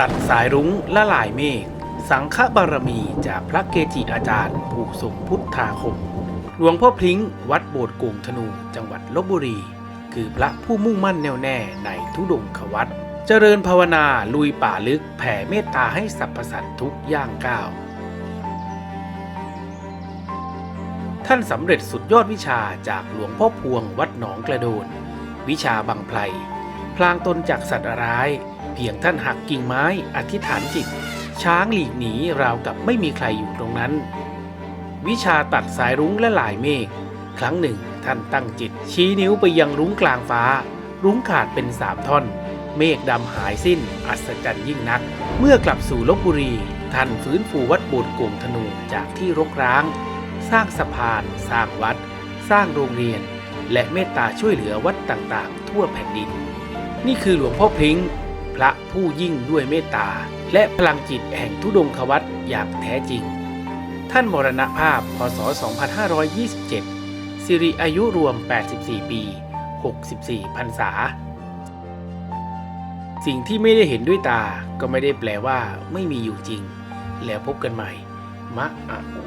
ตัดสายรุ้งละลายเมฆสังฆบารมีจากพระเกจิอาจารย์ ผู้ทรงพุทธาคม หลวงพ่อพลิ้งวัดโบสถ์กุงธนู จังหวัดลบบุรี คือพระผู้มุ่งมั่นแน่วแน่ในทุดงควัตเจริญภาวนาลุยป่าลึกแผ่เมตตาให้สรรพสัตว์ทุกย่างก้าว ท่านสำเร็จสุดยอดวิชาจากหลวงพ่อพวงวัดหนองกระโดน วิชาบังไพรพลางตนจากสัตว์ร้าย เพียงท่านหักกิ่งไม้อธิษฐานจิต ช้างหลีกหนีราวกับไม่มีใครอยู่ตรงนั้น วิชาตัดสายรุ้งและลายเมฆครั้งหนึ่งท่านตั้งจิต ชี้นิ้วไปยังรุ้งกลางฟ้า รุ้งขาดเป็นสามท่อน เมฆดำหายสิ้น อัศจรรย์ยิ่งนัก เมื่อกลับสู่ลบบุรี ท่านฟื้นฟูวัดโบสถ์โกงธนูจากที่รกร้าง สร้างสะพาน สร้างวัด สร้างโรงเรียน และเมตตาช่วยเหลือวัดต่างๆ ทั่วแผ่นดิน นี่คือหลวงพ่อพริ้ง พระผู้ยิ่งด้วยเมตตา และพลังจิตแห่งทุดงควัตอย่างแท้จริง ท่านมรณภาพ พศ 2527 สิริอายุรวม 84 ปี 64พรรษา สิ่งที่ไม่ได้เห็นด้วยตาก็ไม่ได้แปลว่าไม่มีอยู่จริง แล้วพบกันใหม่ มะอะอุ